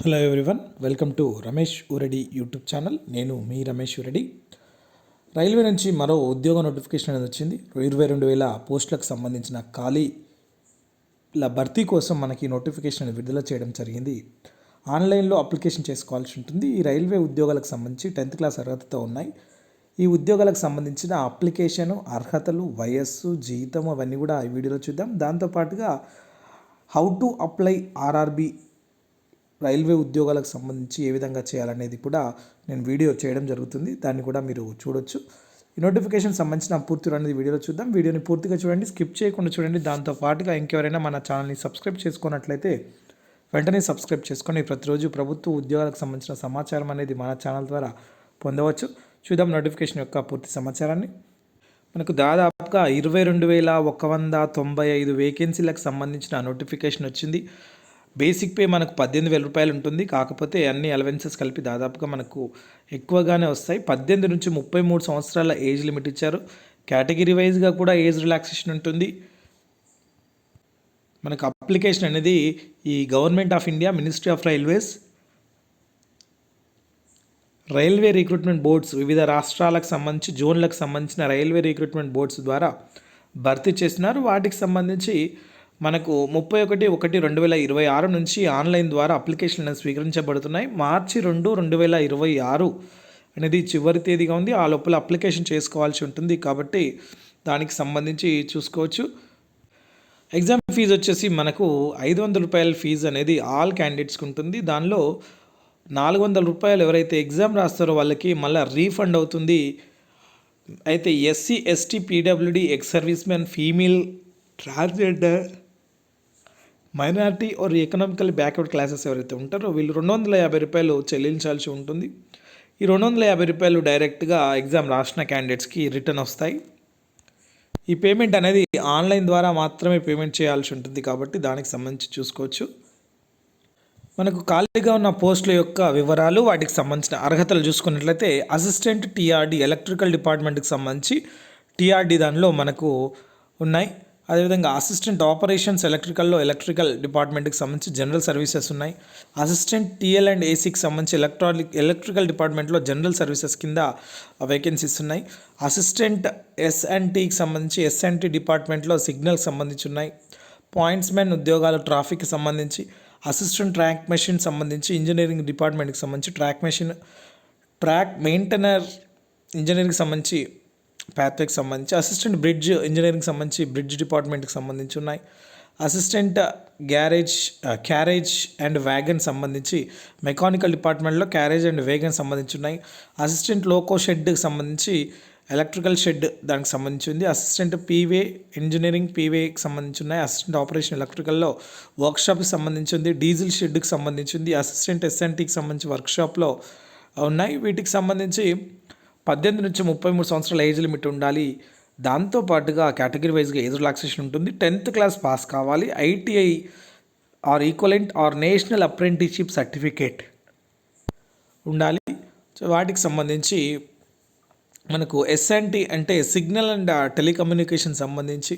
Hello everyone welcome to Ramesh Ureddy YouTube channel నేను మీ Ramesh ఊరెడ్డి railway నుంచి మరో ఉద్యోగ నోటిఫికేషన్ అనేది వచ్చింది. ఇరవై రెండు వేల పోస్టులకు సంబంధించిన ఖాళీల భర్తీ కోసం మనకి నోటిఫికేషన్ అనేది విడుదల చేయడం జరిగింది. ఆన్లైన్లో అప్లికేషన్ చేసుకోవాల్సి ఉంటుంది. ఈ రైల్వే ఉద్యోగాలకు సంబంధించి టెన్త్ క్లాస్ అర్హతతో ఉన్నాయి. ఈ ఉద్యోగాలకు సంబంధించిన అప్లికేషన్ అర్హతలు వయస్సు జీతం అవన్నీ కూడా ఈ వీడియోలో చూద్దాం. దాంతోపాటుగా how to apply RRB railway ఉద్యోగాలకు సంబంధించి ఏ విధంగా చేయాలనేది కూడా నేను వీడియో చేయడం జరుగుతుంది. దాన్ని కూడా మీరు చూడొచ్చు. ఈ నోటిఫికేషన్ సంబంధించిన పూర్తి అనేది వీడియోలో చూద్దాం. వీడియోని పూర్తిగా చూడండి స్కిప్ చేయకుండా చూడండి. దాంతో పాటుగా ఇంకెవరైనా మన ఛానల్ని సబ్స్క్రైబ్ చేసుకున్నట్లయితే వెంటనే సబ్స్క్రైబ్ చేసుకొని ప్రతిరోజు ప్రభుత్వ ఉద్యోగాలకు సంబంధించిన సమాచారం అనేది మన ఛానల్ ద్వారా పొందవచ్చు. చూద్దాం నోటిఫికేషన్ యొక్క పూర్తి సమాచారాన్ని. మనకు దాదాపుగా ఇరవై రెండు వేల ఒక వంద తొంభై ఐదు వేకెన్సీలకు సంబంధించిన నోటిఫికేషన్ వచ్చింది. బేసిక్ పే మనకు పద్దెనిమిది వేల రూపాయలు ఉంటుంది. కాకపోతే అన్ని అలవెన్సెస్ కలిపి దాదాపుగా మనకు ఎక్కువగానే వస్తాయి. పద్దెనిమిది నుంచి ముప్పై మూడు సంవత్సరాల ఏజ్ లిమిట్ ఇచ్చారు. కేటగిరీ వైజ్గా కూడా ఏజ్ రిలాక్సేషన్ ఉంటుంది. మనకు అప్లికేషన్ అనేది ఈ government of India ministry of railways railway recruitment boards వివిధ రాష్ట్రాలకు సంబంధించి జోన్లకు సంబంధించిన రైల్వే రిక్రూట్మెంట్ బోర్డ్స్ ద్వారా భర్తీ చేస్తున్నారు. వాటికి సంబంధించి మనకు ముప్పై ఒకటి ఒకటి రెండు వేల ఇరవై ఆరు నుంచి ఆన్లైన్ ద్వారా అప్లికేషన్లు స్వీకరించబడుతున్నాయి. మార్చి రెండు రెండు వేల ఇరవై ఆరు అనేది చివరి తేదీగా ఉంది. ఆ లోపల అప్లికేషన్ చేసుకోవాల్సి ఉంటుంది కాబట్టి దానికి సంబంధించి చూసుకోవచ్చు. ఎగ్జామ్ ఫీజు వచ్చేసి మనకు ఐదు వందల రూపాయల ఫీజు అనేది ఆల్ క్యాండిడేట్స్కి ఉంటుంది. దానిలో నాలుగు వందల రూపాయలు ఎవరైతే ఎగ్జామ్ రాస్తారో వాళ్ళకి మళ్ళీ రీఫండ్ అవుతుంది. అయితే SC ST PWD ex service man female transgender minority or economical backward classes ఎవరైతే ఉంటారో వీళ్ళు రెండు వందల యాభై రూపాయలు చెల్లించాల్సి ఉంటుంది. ఈ రెండు వందల యాభై రూపాయలు డైరెక్ట్గా ఎగ్జామ్ రాసిన క్యాండిడేట్స్కి రిటర్న్ వస్తాయి. ఈ పేమెంట్ అనేది ఆన్లైన్ ద్వారా మాత్రమే పేమెంట్ చేయాల్సి ఉంటుంది కాబట్టి దానికి సంబంధించి చూసుకోవచ్చు. మనకు ఖాళీగా ఉన్న పోస్టుల యొక్క వివరాలు వాటికి సంబంధించిన అర్హతలు చూసుకున్నట్లయితే అసిస్టెంట్ టీఆర్డీ ఎలక్ట్రికల్ డిపార్ట్మెంట్కి సంబంధించి టీఆర్డీ దానిలో మనకు ఉన్నాయి. అదేవిధంగా అసిస్టెంట్ ఆపరేషన్స్ ఎలక్ట్రికల్లో ఎలక్ట్రికల్ డిపార్ట్మెంట్కి సంబంధించి జనరల్ సర్వీసెస్ ఉన్నాయి. అసిస్టెంట్ టీఎల్ అండ్ ఏసీకి సంబంధించి ఎలక్ట్రానిక్ ఎలక్ట్రికల్ డిపార్ట్మెంట్లో జనరల్ సర్వీసెస్ కింద వేకెన్సీస్ ఉన్నాయి. అసిస్టెంట్ ఎస్ఎన్టీకి సంబంధించి ఎస్ఎన్టీ డిపార్ట్మెంట్లో సిగ్నల్కి సంబంధించి ఉన్నాయి. పాయింట్స్మెన్ ఉద్యోగాలు ట్రాఫిక్కి సంబంధించి అసిస్టెంట్ ట్రాక్ మెషిన్ సంబంధించి ఇంజనీరింగ్ డిపార్ట్మెంట్కి సంబంధించి ట్రాక్ మెషిన్ ట్రాక్ మెయింటెనర్ ఇంజనీరింగ్కి సంబంధించి ప్యాథ్వేకి సంబంధించి అసిస్టెంట్ బ్రిడ్జ్ ఇంజనీరింగ్ సంబంధించి బ్రిడ్జ్ డిపార్ట్మెంట్కి సంబంధించి ఉన్నాయి. Assistant garage carriage and wagon సంబంధించి మెకానికల్ డిపార్ట్మెంట్లో క్యారేజ్ అండ్ వేగన్ సంబంధించి ఉన్నాయి. అసిస్టెంట్ లోకో షెడ్కి సంబంధించి ఎలక్ట్రికల్ షెడ్ దానికి సంబంధించి ఉంది. అసిస్టెంట్ పీవే ఇంజనీరింగ్ పీవేకి సంబంధించి ఉన్నాయి. అసిస్టెంట్ ఆపరేషన్ ఎలక్ట్రికల్లో వర్క్షాప్కి సంబంధించి ఉంది. డీజిల్ షెడ్కి సంబంధించి ఉంది. అసిస్టెంట్ ఎస్ఎన్టీకి సంబంధించి వర్క్షాప్లో ఉన్నాయి. వీటికి సంబంధించి పద్దెనిమిది నుంచి ముప్పై మూడు సంవత్సరాల ఏజ్ లిమిట్ ఉండాలి. దాంతోపాటుగా కేటగిరీ వైజ్గా ఏజ్ రిలాక్సేషన్ ఉంటుంది. టెన్త్ క్లాస్ పాస్ కావాలి. ITI or equivalent or national apprenticeship certificate ఉండాలి. సో వాటికి సంబంధించి మనకు ఎస్ఎన్టీ అంటే సిగ్నల్ అండ్ టెలికమ్యూనికేషన్ సంబంధించి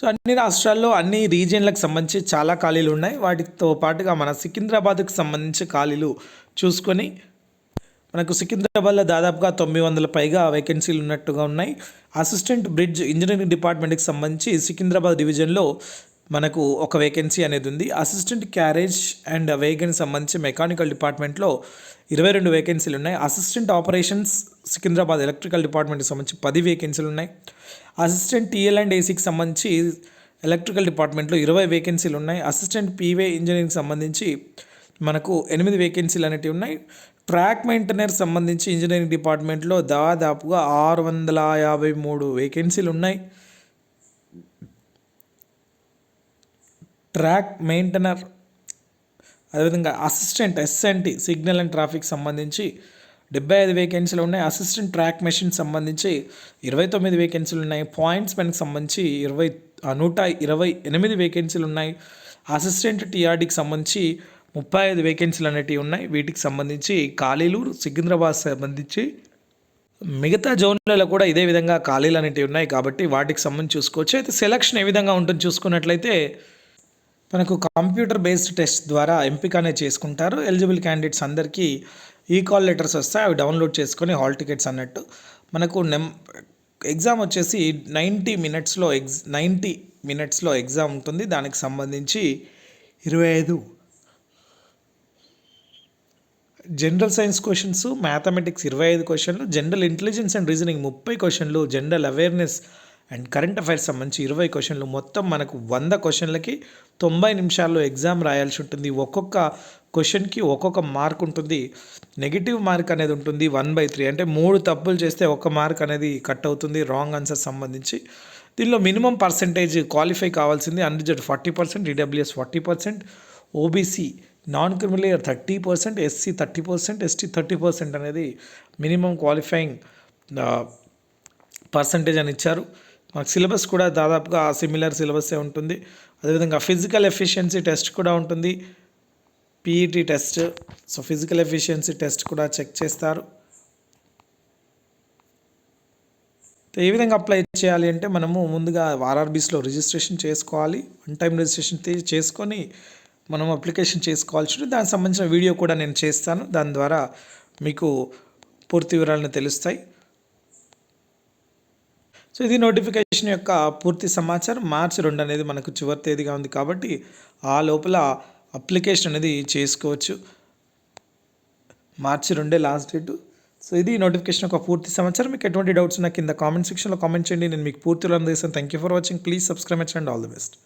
సో అన్ని రాష్ట్రాల్లో అన్ని రీజియన్లకు సంబంధించి చాలా ఖాళీలు ఉన్నాయి. వాటితో పాటుగా మన సికింద్రాబాద్కు సంబంధించి ఖాళీలు చూసుకొని మనకు సికింద్రాబాద్లో దాదాపుగా తొమ్మిది వందల పైగా వేకెన్సీలు ఉన్నట్టుగా ఉన్నాయి. అసిస్టెంట్ బ్రిడ్జ్ ఇంజనీరింగ్ డిపార్ట్మెంట్కి సంబంధించి సికింద్రాబాద్ డివిజన్లో మనకు ఒక వేకెన్సీ అనేది ఉంది. అసిస్టెంట్ క్యారేజ్ అండ్ వేగన్ సంబంధించి మెకానికల్ డిపార్ట్మెంట్లో ఇరవై రెండు వేకెన్సీలు ఉన్నాయి. అసిస్టెంట్ ఆపరేషన్స్ సికింద్రాబాద్ ఎలక్ట్రికల్ డిపార్ట్మెంట్కి సంబంధించి పది వేకెన్సీలు ఉన్నాయి. అసిస్టెంట్ టీఎల్ అండ్ ఏసీకి సంబంధించి ఎలక్ట్రికల్ డిపార్ట్మెంట్లో ఇరవై వేకెన్సీలు ఉన్నాయి. అసిస్టెంట్ పీవే ఇంజనీరింగ్ సంబంధించి మనకు ఎనిమిది వేకెన్సీలు అనేటివి ఉన్నాయి. ట్రాక్ మెయింటెనర్ సంబంధించి ఇంజనీరింగ్ డిపార్ట్మెంట్లో దాదాపుగా ఆరు వందల యాభై మూడు వేకెన్సీలు ఉన్నాయి. ట్రాక్ మెయింటెనర్ అదేవిధంగా assistant SNT signal and traffic సంబంధించి డెబ్బై ఐదు వేకెన్సీలు ఉన్నాయి. అసిస్టెంట్ ట్రాక్ మెషిన్ సంబంధించి ఇరవై తొమ్మిది వేకెన్సీలు ఉన్నాయి. పాయింట్స్ మెన్కి సంబంధించి ఇరవై నూట ఇరవై ఎనిమిది వేకెన్సీలు ఉన్నాయి. అసిస్టెంట్ టీఆర్డీకి సంబంధించి ముప్పై ఐదు వేకెన్సీలు అనేటివి ఉన్నాయి. వీటికి సంబంధించి ఖాళీలు సికింద్రాబాద్ సంబంధించి మిగతా జోన్లలో కూడా ఇదే విధంగా ఖాళీలు అనేటివి ఉన్నాయి కాబట్టి వాటికి సంబంధించి చూసుకోవచ్చు. అయితే సెలక్షన్ ఏ విధంగా ఉంటుంది చూసుకున్నట్లయితే మనకు కంప్యూటర్ బేస్డ్ టెస్ట్ ద్వారా ఎంపిక అనేది చేసుకుంటారు. ఎలిజిబుల్ క్యాండిడేట్స్ అందరికీ ఈ కాల్ లెటర్స్ వస్తాయి. అవి డౌన్లోడ్ చేసుకొని హాల్ టికెట్స్ అన్నట్టు. మనకు నెం ఎగ్జామ్ వచ్చేసి నైంటీ మినిట్స్లో ఎగ్జ్ నైంటీ మినిట్స్లో ఎగ్జామ్ ఉంటుంది. దానికి సంబంధించి ఇరవై ఐదు జనరల్ సైన్స్ క్వశ్చన్స్ మ్యాథమెటిక్స్ ఇరవై ఐదు క్వశ్చన్లు జనరల్ ఇంటెలిజెన్స్ అండ్ రీజనింగ్ ముప్పై క్వశ్చన్లు general awareness and current affairs సంబంధించి ఇరవై క్వశ్చన్లు మొత్తం మనకు వంద క్వశ్చన్లకి తొంభై నిమిషాల్లో ఎగ్జామ్ రాయాల్సి ఉంటుంది. ఒక్కొక్క క్వశ్చన్కి ఒక్కొక్క మార్క్ ఉంటుంది. నెగిటివ్ మార్క్ అనేది ఉంటుంది వన్ బై త్రీ. అంటే మూడు తప్పులు చేస్తే ఒక మార్క్ అనేది కట్ అవుతుంది రాంగ్ ఆన్సర్ సంబంధించి. దీనిలో మినిమం పర్సెంటేజ్ క్వాలిఫై కావాల్సింది unreserved forty percent EWS forty percent OBC non criminal thirty percent SC thirty percent ST thirty percent అనేది మినిమం క్వాలిఫైయింగ్ పర్సంటేజ్ అని ఇచ్చారు. మనకు సిలబస్ కూడా దాదాపుగా సిమిలర్ సిలబసే ఉంటుంది. అదేవిధంగా ఫిజికల్ ఎఫిషియన్సీ టెస్ట్ కూడా ఉంటుంది. PET test so physical efficiency test కూడా చెక్ చేస్తారు. ఏ విధంగా అప్లై చేయాలి అంటే మనము ముందుగా ఆర్ఆర్బీస్లో రిజిస్ట్రేషన్ చేసుకోవాలి. వన్ టైం రిజిస్ట్రేషన్ చేసుకొని మనం అప్లికేషన్ చేసుకోవాల్సి ఉంటుంది. దానికి సంబంధించిన వీడియో కూడా నేను చేస్తాను. దాని ద్వారా మీకు పూర్తి వివరాలను తెలుస్తాయి. సో ఇది నోటిఫికేషన్ యొక్క పూర్తి సమాచారం. మార్చి రెండు అనేది మనకు చివరి తేదీగా ఉంది కాబట్టి ఆ లోపల అప్లికేషన్ అనేది చేసుకోవచ్చు. మార్చి రెండే లాస్ట్ డేటు. సో ఇది నోటిఫికేషన్ యొక్క పూర్తి సమాచారం. మీకు ఎటువంటి డౌట్స్ ఉన్నా కింద కామెంట్ సెక్షన్లో కామెంట్ చేయండి. నేను మీకు పూర్తిలో అందిస్తాను. Thank you for watching please subscribe and all the best